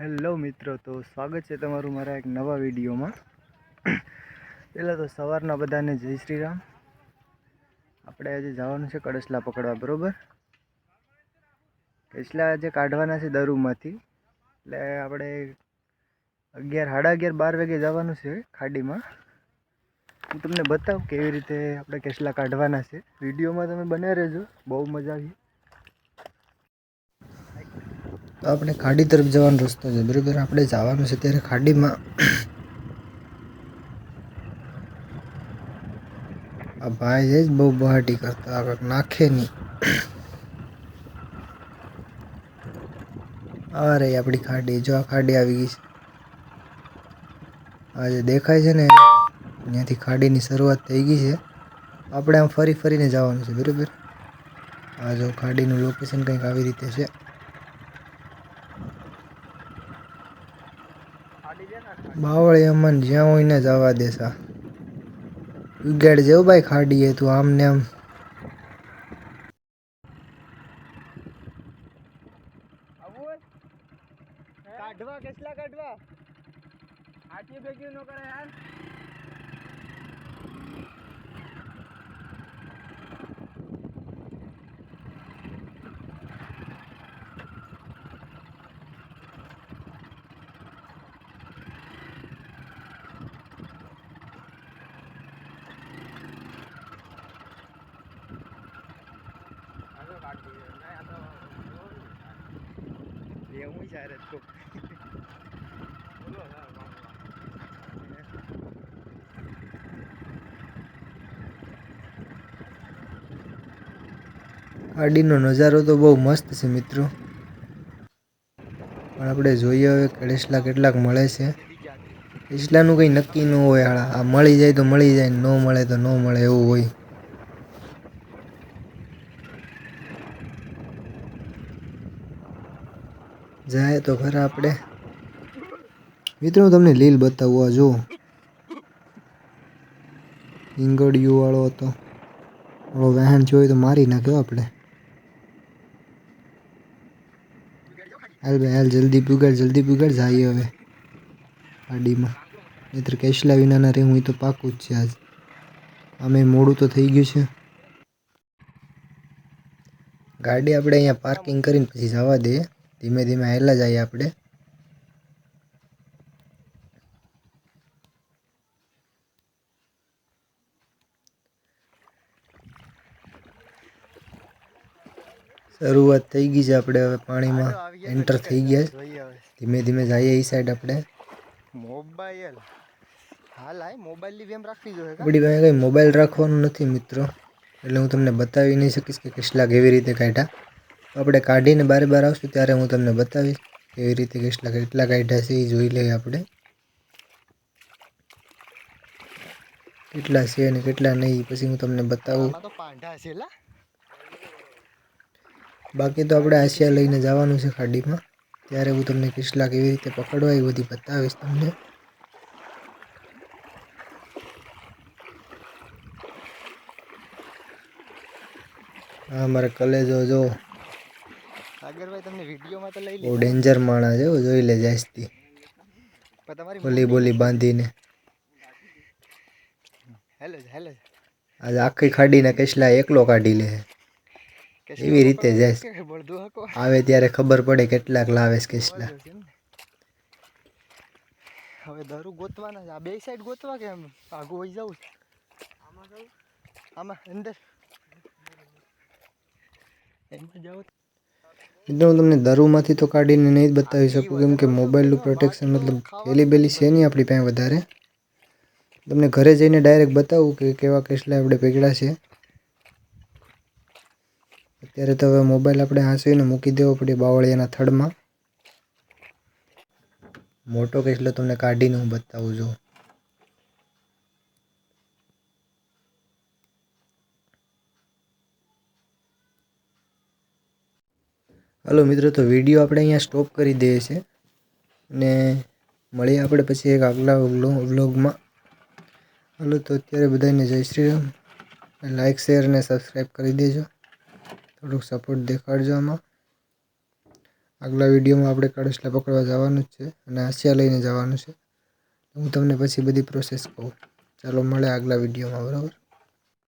Hello મિત્રો, તો સ્વાગત છે તમારું મારા એક નવા વિડીયોમાં. પહેલાં તો સવારના બધાને જય શ્રી રામ આપણે આજે જવાનું છે કડસલા પકડવા, બરાબર? કડસલા આજે કાઢવાના છે દરુમાંથી. એટલે આપણે અગિયાર, સાડા અગિયાર, બાર વાગે જવાનું છે ખાડીમાં. હું તમને બતાવું કેવી રીતે આપણે કેસલા કાઢવાના છે. વિડીયોમાં તમે બને રહેજો. બહુ મજા આવી. તો આપણે ખાડી તરફ જવાનો રસ્તો છે, બરાબર? આપણે જવાનું છે ત્યારે ખાડીમાં આ ભાઈ છે બહુ બહાટી કરતા આગળ નાખે નહીં. આ રહી આપણી ખાડી, જો આ ખાડી આવી ગઈ છે. આ જે દેખાય છે ને, ત્યાંથી ખાડીની શરૂઆત થઈ ગઈ છે. આપણે આમ ફરી ફરીને જવાનું છે, બરાબર? આ જો ખાડીનું લોકેશન કંઈક આવી રીતે છે. બાવળી અમન જ્યાં હોય ને જવા દેસા ઉગેડ જેવું ભાઈ ખાડીએ તું આમ ને આમ. કાઢવા, કેટલા કાઢવા? આટલી ભેગી નો કરે યાર. તો ગાડીનો નજારો તો બહુ મસ્ત છે મિત્રો. પણ આપણે જોઈએ હવે કડેસલા કેટલાક મળે છે. કડેસલાનું કંઈ નક્કી ન હોય આ મળી જાય તો મળી જાય ન મળે તો ન મળે એવું હોય. જાય તો ખરા આપણે. મિત્રો, હું તમને લીલ બતાવું આ જો ઈંગડિયું વાળો હતો. ઓલો વાહન જોઈ તો મારી નાખ્યો આપણે. હાલ ભાઈ, હાલ જલ્દી પુગાડ જલ્દી પુગાડ જાય હવે ગાડીમાં. નહીતર કેશલા વિનાના રે હું તો પાકું જ છે આજ. અમે મોડું તો થઈ ગયું છે. ગાડી આપણે અહીંયા પાર્કિંગ કરીને પછી જવા દઈએ ધીમે ધીમે હેલા જઈએ આપણે. શરૂઆત થઈ ગઈ છે આપણે હવે પાણીમાં. એન્ટર થઈ ગયા છે. ધીમે ધીમે જઈએ એ સાઈડ આપણે. મોબાઈલ. હાલ આય મોબાઈલ વેમ રાખવી જોઈએ આપણી પાસે કંઈ મોબાઈલ રાખવાનું નથી મિત્રો. એટલે હું તમને બતાવી નહીં શકીશ કે કેટલા કેવી રીતે કાઢ્યા. આપણે કાઢીને બારે બાર આવશું ત્યારે હું તમને બતાવીશ કેવી રીતે કેટલા કેટલા કાઢ્યા છે એ જોઈ લઈએ આપણે. કેટલા છે અને કેટલા નહીં પછી હું તમને બતાવું. બાકી તો આપણે આશિયા લઈને જવાનું છે ખાડીમાં. ત્યારે હું તમને કેટલા કેવી રીતે પકડવા એ બધી બતાવીશ તમને. હા મારા કલેજો જો. સાગરભાઈ તમને વિડીયોમાં તો લઈ બહુ ડેન્જર માણસ છે જોઈ લે જાસ્તી. તમારી બોલી બોલી બાંધીને. હેલો હેલો આજે આખી ખાડીને કેસલા એકલો કાઢી લે એવી રીતે જાય. આવે ત્યારે ખબર પડે કેટલાક લાવે છે કેસલા. હવે દારૂ ગોતવાના છે. આ બે સાઈડ ગોતવા કે એમ? આગું હોઈ જવું આમાં આમાં અંદર. એમાં જાવ મિત્રો હું તમને દરુમાંથી તો કાઢીને નહીં જ બતાવી શકું, કેમ કે મોબાઈલનું પ્રોટેક્શન મતલબ થેલી બેલી છે નહીં આપણી પાસે વધારે. તમને ઘરે જઈને ડાયરેક્ટ બતાવું કે કેવા કેસલા આપણે પકડ્યા છે. અત્યારે તો હવે મોબાઈલ આપણે હાંસવીને મૂકી દેવો પડે બાવળિયાના થડમાં. મોટો કેસલો તમને કાઢીને હું બતાવું છું. હલો મિત્રો, તો વીડિયો આપણે અહીંયા સ્ટોપ કરી દઈએ છીએ. અને મળીએ આપણે પછી એક આગલા વ્લોગમાં હલો, તો અત્યારે બધાને જય શ્રી રામ. લાઇક શેર અને સબસ્ક્રાઈબ કરી દેજો. થોડુંક સપોર્ટ દેખાડજો આમાં. આગલા વિડીયોમાં આપણે કડસલા પકડવા જવાનું જ છે અને આસિયા લઈને જવાનું છે. હું તમને પછી બધી પ્રોસેસ કહું. ચાલો મળે આગલા વિડીયોમાં બરાબર?